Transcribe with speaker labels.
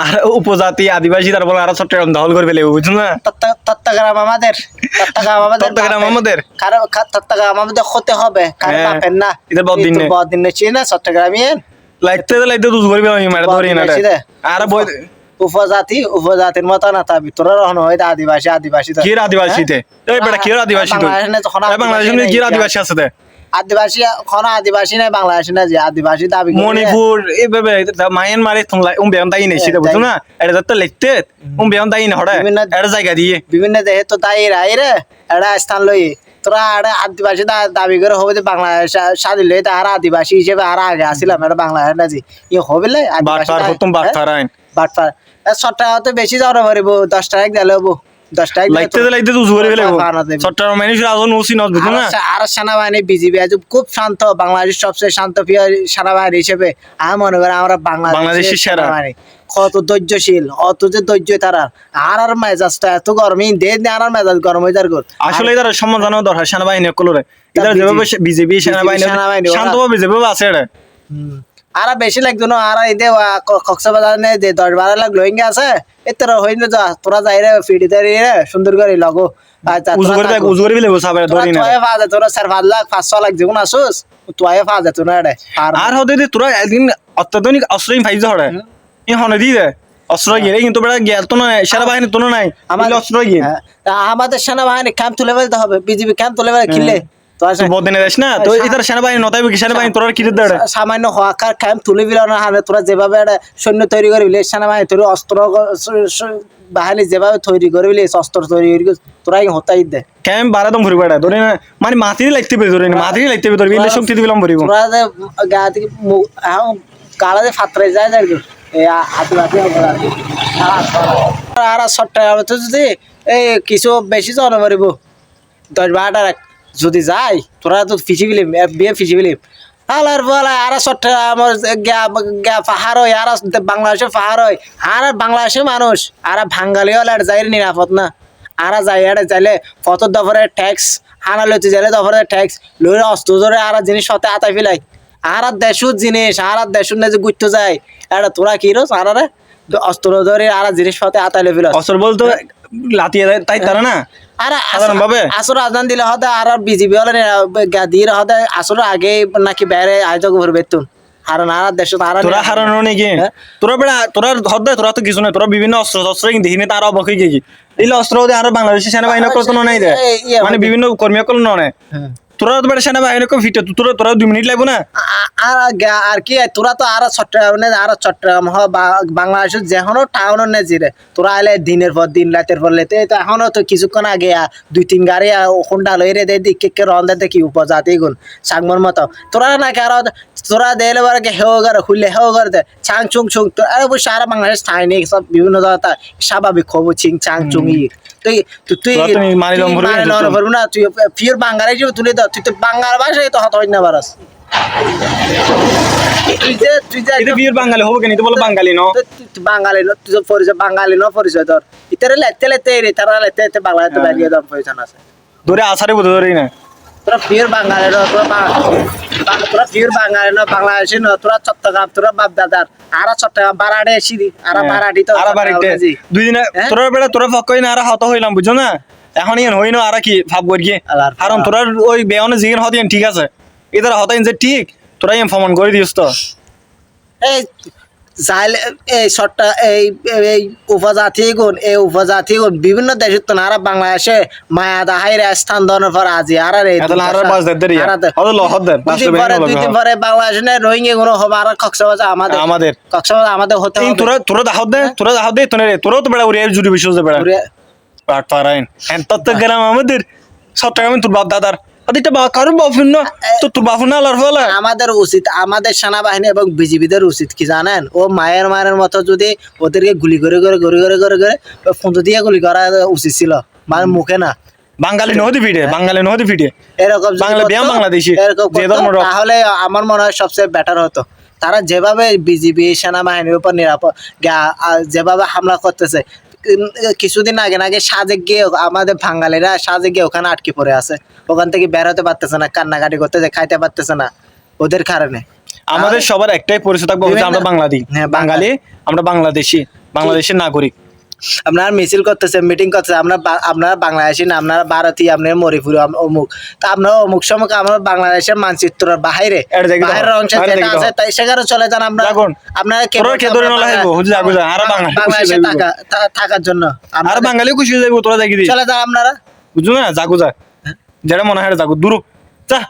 Speaker 1: আর উপজাতি আদিবাসী তারপর আরও চট্টগ্রাম দখল করে ফেলে বুঝছ না?
Speaker 2: আমাদের। আমাদের
Speaker 1: আমাদের?
Speaker 2: আমাদের হতে হবে। কারও
Speaker 1: হ্যাঁ,
Speaker 2: বাপের না।
Speaker 1: বদিন নে।
Speaker 2: বদিন চিনি
Speaker 1: লাইতে লাইতে দুজ করবি আমি মারা ধরি না আর বই
Speaker 2: উপজাতি উপজাতির মতো না তা ভিতরে রহন হয় আদিবাসী আদিবাসী।
Speaker 1: কি আদিবাসীতে এই বেটা কি আদিবাসী তো
Speaker 2: বাংলাদেশে
Speaker 1: কি আদিবাসী আছে
Speaker 2: আদিবাসী কোন আদিবাসী নাই বাংলাদেশি না যে আদিবাসী দাবি
Speaker 1: মণিপুর এইভাবে মায়ানমার থংলা উম বেয়াম তাই নেছি
Speaker 2: হ্যাঁ,
Speaker 1: বুঝছ না? এটা যাতে লিখতে উম বেয়াম তাই না হড়ে এটা জায়গা দিয়ে।
Speaker 2: বিভিন্ন দেশে তো তাই রাই রে। এটা স্থান লই। তোরা এটা আদিবাসী দাবি করে হবে যে বাংলাদেশ স্বাধীন লই আর আদিবাসী হিসেবে আর আগে আসিলাম এটা বাংলাদেশ না জি। ই হবে লে আদিবাসী
Speaker 1: বাটপার হতুম
Speaker 2: হ্যাঁ?
Speaker 1: বাটপার আইন।
Speaker 2: বাটপার। ছ তো বেশি যাওয়া পারিব দশ টাকা দিলে হব। আর সেনাবাহিনী বিজিবি আজ খুব শান্ত বাংলাদেশ সবচেয়ে শান্ত প্রিয় সেনাবাহিনী হিসেবে আমি মনে করি আমরা বাংলাদেশের। সেনাবাহিনী। কত ধৈর্যশীল অত যে ধৈর্য তারা। আর আর মেজাজটা এত গরম দে দে আর আর মেজাজ গরম হয়ে যার গর
Speaker 1: আসলে এদের সম্মান জানানো দরকার সেনাবাহিনী কলরে এদের যেভাবে বিজেপি সেনাবাহিনী শান্তভাবে যেভাবে আছে এটা
Speaker 2: আর বেশি লাগতো না আর এই দে কক্সবাজার নে যে দশ বারো লাখ লোহিঙ্গা আছে এ তোরা হই না যা তোরা যাই রে ফিডি রে সুন্দর করে লগো।
Speaker 1: অত্যাধুনিক অস্ত্র ফাইজ হনে গিয়ে কিন্তু বেটা গেল তো নয় সেনাবাহিনী তো নাই
Speaker 2: আমাদের-
Speaker 1: গিয়ে।
Speaker 2: হ্যাঁ, আমাদের সেনাবাহিনী ক্যাম্প তুলে ফেলতে হবে বিজেপি ক্যাম্প তুলে ফেলে কিনলে।
Speaker 1: দেড়ে?
Speaker 2: সা- সামান্য হওয়াকার ক্যাম্প তুলে ফেলে না হারে তোরা যেভাবে সৈন্য তৈরি করবি সেনাবাহিনী তৈরি অস্ত্র বাহিনী যেভাবে তৈরি করবি অস্ত্র তৈরি করবি তোরা হতাই দে।
Speaker 1: ক্যাম্প বারাদম ভরি বেড়া ধরে না মানে মাটির লাগতে পেরে ধরে মাটির লাগতে পেরে ধরবি ইলে শক্তি দিলাম ভরিব
Speaker 2: তোরা যে গা থেকে মু- যে ফাতরে যায় এই আর যদি কিছু বেশি জন মারিব দশ বারোটা রাখ। যদি যাই, তোরা তো ফিসি ফিলিম বিয়ে ফিসি ফিলিম আলার বলা, আর চট্টগ্রাম পাহাড় হয়, আর বাংলাদেশের পাহাড় হয়। আর বাংলাদেশের মানুষ, আর বাঙালি হলে আর যাই নিরাপদ না। আর যাই, আর যাইলে কত দফরের ট্যাক্স আনা লইতে যাইলে দফরের ট্যাক্স লইলে অস্ত্র ধরে আর জিনিস সাথে আতাই ফেলাই। আর দেশুর জিনিস, আর দেশুর না যে যায় এটা তোরা কি রোজ আর অস্ত্র ধরে আর জিনিস সাথে আতাই ফেলাই
Speaker 1: অস্ত্র বলতো লাতিয়ে দেয় তাই তারা না?
Speaker 2: আর
Speaker 1: সাধারণভাবে?
Speaker 2: আসর আজান দিলে হতে আর বিজেপি হলে গাদির হতে আসর আগে নাকি বাইরে আয়োজক ভরবে তুন আর না দেশ আর
Speaker 1: তোরা হারানো নাকি?
Speaker 2: হ্যাঁ।
Speaker 1: তোরা বেড়া তোরা হদ্দায় তোরা তো কিছু নাই তোরা বিভিন্ন অস্ত্র অস্ত্র কিন্তু দেখিনি তার অবকে গিয়ে এই অস্ত্র আরও বাংলাদেশি সেনাবাহিনী করতো নাই দে?
Speaker 2: ইয়ে
Speaker 1: মানে বিভিন্ন কর্মী কল নয় তোরা তো বেড়া সেনাবাহিনী কো ফিটে তোরা তোরা দুই মিনিট লাগবো না?
Speaker 2: আর আর কি, তোরা তো আর চট্টগ্রাম আর চট্টগ্রাম হ, বা- বাংলাদেশের যেখনো টাউন নে জিরে। তোরা আইলে দিনের পর দিন, রাতের পর লেতে তো এখনও তো কিছুক্ষণ আগে দুই তিন গাড়ি হোন্ডা লই রে দে দিকে কে রন্দে দেখি উপজাতি গুণ সাংমর মতো। তোরা না কারও তোরা দেলে বারে হেও করে খুললে হেও করে দে চাং চুং চুং আরে সারা বাংলাদেশ স্থায়ী সব বিভিন্ন জায়গা স্বাভাবিক খবর চিং চাং চুং ই তুই তুই
Speaker 1: তো মানিলম ভরবি না
Speaker 2: তুই পিওর তুলে দাও। তুই তো ভাষায় তো হত হয় না বারাস।
Speaker 1: বাঙালি হবে কেন বলো বাঙালি ন।
Speaker 2: তুই- তুই- তুই বাঙালি ন তুই যে পরিচয় বাঙালি ন পরিচয় তোর। ইতারে লেতে লেতে রে তারা লেতে লেতে বাংলা তো বাইরে দাম পরিচয় আছে।
Speaker 1: ধরে আসারে বোধ ধরে না।
Speaker 2: তোরা পিওর বাঙালি ন তোরা বা- বা- তোরা পিওর বাঙালি না বাংলাদেশি না তোরা চট্টগ্রাম তোরা বাপ দাদার আর চট্টগ্রাম বারাড়ে আর বারাড়ি তো
Speaker 1: আর দুই দিনে
Speaker 2: হ্যাঁ?
Speaker 1: তোরা বেড়া তোরা ফকই না আর হত হইলাম বুঝছ না? এখন ইয়ান হই না আর কি ভাব
Speaker 2: আলার
Speaker 1: কারণ তোরা ওই বেয়নে জিগের হত ইয়ান ঠিক আছে। এদের হতেন যে ঠিক তোরা ইয়ান ফমন করে দিস তো।
Speaker 2: এই যাইলে এই সট্টা এই এই উপজাতি গুণ এই উপজাতি গুণ বিভিন্ন দেশের তো নারা বাংলাদেশে মায়া দাহাইরে স্থান ধরনের পর আজি আর আর এই পরে বাংলাদেশে রোহিঙ্গা গুলো হবে আর কক্সবাজার আমাদের।
Speaker 1: আমাদের।
Speaker 2: কক্সবাজার আমাদের হতে
Speaker 1: তোরা তোরা দাহদ দে তোরা দাহদ দে তোনে তোরাও তো বেড়া উড়িয়ে জুড়ি বিশ্বস বেড়া। পাট পারাইন হ্যাঁ তত গেলাম আমাদের। চট্টগ্রামে তোর বাপ দাদার। আদিটা বা কারও বাপুন না তো তোর বাপুন না আলার ফলে?
Speaker 2: আমাদের উচিত আমাদের সেনাবাহিনী এবং বিজিবিদের উচিত কি জানেন? ও মায়ের মায়ের মতো যদি ওদেরকে গুলি করে করে করে করে করে করে ফুঁতো দিয়ে গুলি করা উচিত ছিল। মানে মুখে না।
Speaker 1: বাঙালি নহদি ফিটে বাঙালি নহদি ফিটে।
Speaker 2: এরকম
Speaker 1: বাংলা ব্যায়াম বাংলাদেশি।
Speaker 2: তাহলে আমার মনে হয় সবচেয়ে বেটার হতো। তারা যেভাবে বিজিবি সেনাবাহিনীর উপর নিরাপদ যেভাবে হামলা করতেছে কিছুদিন আগে আগে সাজে গিয়ে আমাদের বাঙালিরা সাজে গিয়ে ওখানে আটকে পড়ে আছে। ওখান থেকে বের হতে পারতেছে না কান্নাকাটি করতেছে খাইতে পারতেছে না ওদের কারণে।
Speaker 1: আমাদের সবার একটাই পরিচয় থাকবে আমরা বাঙালি।
Speaker 2: হ্যাঁ,
Speaker 1: বাঙালি আমরা বাংলাদেশি বাংলাদেশের নাগরিক।
Speaker 2: আপনারা মিছিল করতেছে মিটিং করতেছে আমরা বা- আপনারা বাংলাদেশি না আপনারা ভারতীয় আপনারা মরিপুর অমুক। তা আপনারা অমুক সময় আমরা বাংলাদেশের মানচিত্রের বাহিরে
Speaker 1: দেখি
Speaker 2: অংশে যেটা আছে তাই সেখানে চলে যান আমরা। আপনারা বাংলাদেশে
Speaker 1: যাইবো।
Speaker 2: থাকার জন্য
Speaker 1: আর
Speaker 2: আপনারা
Speaker 1: বাঙালি খুশি হয়ে যাব তোরা দেখি
Speaker 2: চলে যান আপনারা।
Speaker 1: বুঝছ না? যাগো যা। যেটা মনে হয় জাগো দূর যা।